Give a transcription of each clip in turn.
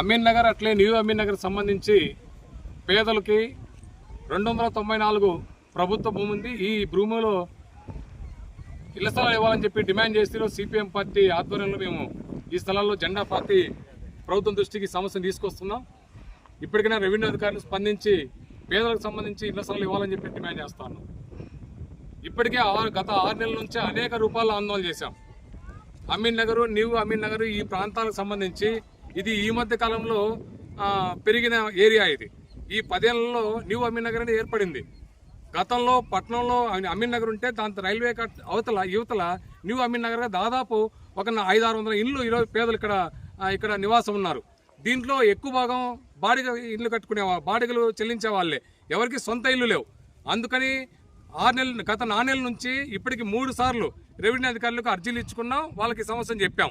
అమీన్ నగర్ అట్లే న్యూ అమీన్ నగర్ సంబంధించి పేదలకి రెండు వందల తొంభై నాలుగు ప్రభుత్వ భూమి ఉంది. ఈ భూమిలో ఇళ్ళ స్థలాలు ఇవ్వాలని చెప్పి డిమాండ్ చేస్తూ సిపిఎం పార్టీ ఆధ్వర్యంలో మేము ఈ స్థలాల్లో జెండా పార్టీ ప్రభుత్వం దృష్టికి సమస్యను తీసుకొస్తున్నాం. ఇప్పటికైనా రెవెన్యూ అధికారులు స్పందించి పేదలకు సంబంధించి ఇళ్ళ స్థలాలు ఇవ్వాలని చెప్పి డిమాండ్ చేస్తాను ఇప్పటికే ఆరు గత ఆరు నెలల నుంచి అనేక రూపాయల ఆందోళన చేశాం. అమీన్ నగరు న్యూ అమీన్ నగర్ ఈ ప్రాంతాలకు సంబంధించి ఇది ఈ మధ్య కాలంలో పెరిగిన ఏరియా ఇది. ఈ పదేళ్ళలో న్యూ అమీన్ నగర్ అనేది ఏర్పడింది. గతంలో పట్టణంలో అమీ- అమీన్ నగర్ ఉంటే దాంతో రైల్వే కట్ అవతల యువతల న్యూ అమీన్ నగర్గా దాదాపు ఒక ఐదు ఆరు వందల ఇళ్ళు ఈరోజు పేదలు ఇక్కడ ఇక్కడ నివాసం ఉన్నారు. దీంట్లో ఎక్కువ భాగం బాడిగ ఇల్లు కట్టుకునే బాడిగలు చెల్లించే వాళ్ళే. ఎవరికి సొంత ఇల్లు లేవు. అందుకని ఆరు నెలలు గత నాలుగు నెలల నుంచి ఇప్పటికి మూడు సార్లు రెవెన్యూ అధికారులకు అర్జీలు ఇచ్చుకున్నాం వాళ్ళకి సమస్యను చెప్పాం.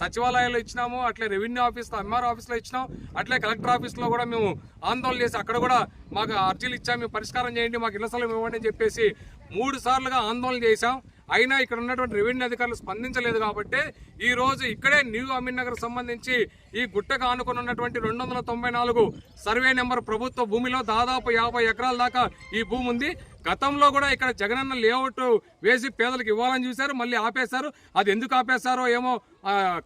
సచివాలయాల్లో ఇచ్చినాము అట్లే రెవెన్యూ ఆఫీస్లో ఎంఆర్ ఆఫీస్లో ఇచ్చినాం అట్లే కలెక్టర్ ఆఫీస్లో కూడా మేము ఆందోళన చేసి అక్కడ కూడా మాకు అర్జీలు ఇచ్చాము మేము పరిష్కారం చేయండి మాకు ఇళ్ళ స్థలం ఇవ్వండి అని చెప్పేసి మూడు సార్లుగా ఆందోళన చేశాం. అయినా ఇక్కడ ఉన్నటువంటి రెవెన్యూ అధికారులు స్పందించలేదు కాబట్టి ఈ రోజు ఇక్కడే న్యూ అమీన్నగర్ సంబంధించి ఈ గుట్టకు ఆనుకుని ఉన్నటువంటి రెండు వందల తొంభై నాలుగు సర్వే నెంబర్ ప్రభుత్వ భూమిలో దాదాపు యాభై ఎకరాల దాకా ఈ భూమి ఉంది. గతంలో కూడా ఇక్కడ జగనన్న లేఅవుట్ వేసి పేదలకు ఇవ్వాలని చూశారు మళ్ళీ ఆపేశారు. అది ఎందుకు ఆపేశారో ఏమో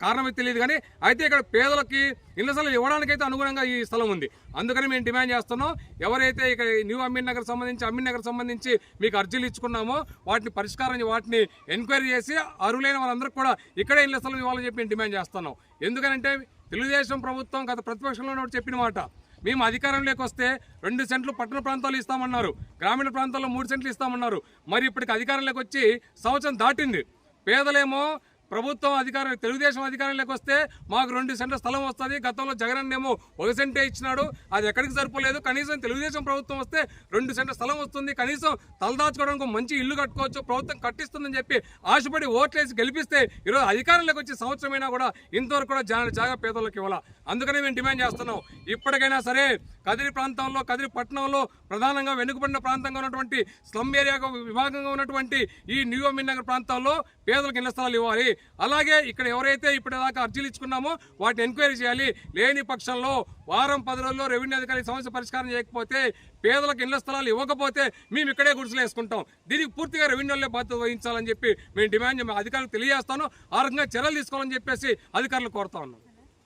కారణమే తెలియదు కానీ అయితే ఇక్కడ పేదలకి ఇళ్ళ స్థలం ఇవ్వడానికైతే అనుగుణంగా ఈ స్థలం ఉంది. అందుకని మేము డిమాండ్ చేస్తున్నాం ఎవరైతే ఇక న్యూ అమీన్ నగర్ సంబంధించి అమీన్ నగర్ సంబంధించి మీకు అర్జీలు ఇచ్చుకున్నామో వాటిని పరిష్కారం వాటిని ఎంక్వైరీ చేసి అరువులైన వాళ్ళందరికీ కూడా ఇక్కడే ఇళ్ళ స్థలం ఇవ్వాలని చెప్పి మేము డిమాండ్ చేస్తున్నాం. ఎందుకంటే తెలుగుదేశం ప్రభుత్వం గత ప్రతిపక్షంలో చెప్పిన మాట మేము అధికారంలోకి వస్తే రెండు సెంట్లు పట్టణ ప్రాంతాలు ఇస్తామన్నారు. గ్రామీణ ప్రాంతాల్లో మూడు సెంట్లు ఇస్తామన్నారు. మరి ఇప్పటికి అధికారంలోకి వచ్చి సంవత్సరం దాటింది. పేదలేమో ప్రభుత్వం అధికారం తెలుగుదేశం అధికారంలోకి వస్తే మాకు రెండు సెంటర్ స్థలం వస్తుంది. గతంలో జగన్ ఏమో ఒక సెంటే ఇచ్చినాడు. అది ఎక్కడికి సరిపోలేదు. కనీసం తెలుగుదేశం ప్రభుత్వం వస్తే రెండు సెంటర్ స్థలం వస్తుంది. కనీసం తలదాచుకోవడానికి మంచి ఇల్లు కట్టుకోవచ్చు. ప్రభుత్వం కట్టిస్తుందని చెప్పి ఆశపడి ఓట్లేసి గెలిపిస్తే ఈరోజు అధికారంలోకి వచ్చి సంవత్సరమైనా కూడా ఇంతవరకు కూడా జా జాగా పేదలకు ఇవ్వాల? అందుకనే మేము డిమాండ్ చేస్తున్నాం. ఇప్పటికైనా సరే కదిరి ప్రాంతంలో కదిరి పట్టణంలో ప్రధానంగా వెనుకబడిన ప్రాంతంగా ఉన్నటువంటి స్లమ్ ఏరియా విభాగంగా ఉన్నటువంటి ఈ న్యూ అమీన్ నగర్ ప్రాంతాల్లో పేదలకు ఇళ్ళ స్థలాలు ఇవ్వాలి? అలాగే ఇక్కడ ఎవరైతే ఇప్పటిదాకా అర్జీలు ఇచ్చుకున్నామో వాటిని ఎంక్వైరీ చేయాలి. లేని పక్షంలో వారం పది రోజుల్లో రెవెన్యూ అధికారి సమస్య పరిష్కారం చేయకపోతే పేదలకు ఇళ్ళ స్థలాలు ఇవ్వకపోతే మేము ఇక్కడే గుడిసెలు వేసుకుంటాం. దీనికి పూర్తిగా రెవెన్యూలే బాధ్యత వహించాలని చెప్పి మేము డిమాండ్ అధికారులకు తెలియజేస్తాను. ఆ రకంగా చర్యలు తీసుకోవాలని చెప్పేసి అధికారులు కోరుతా ఉన్నాం.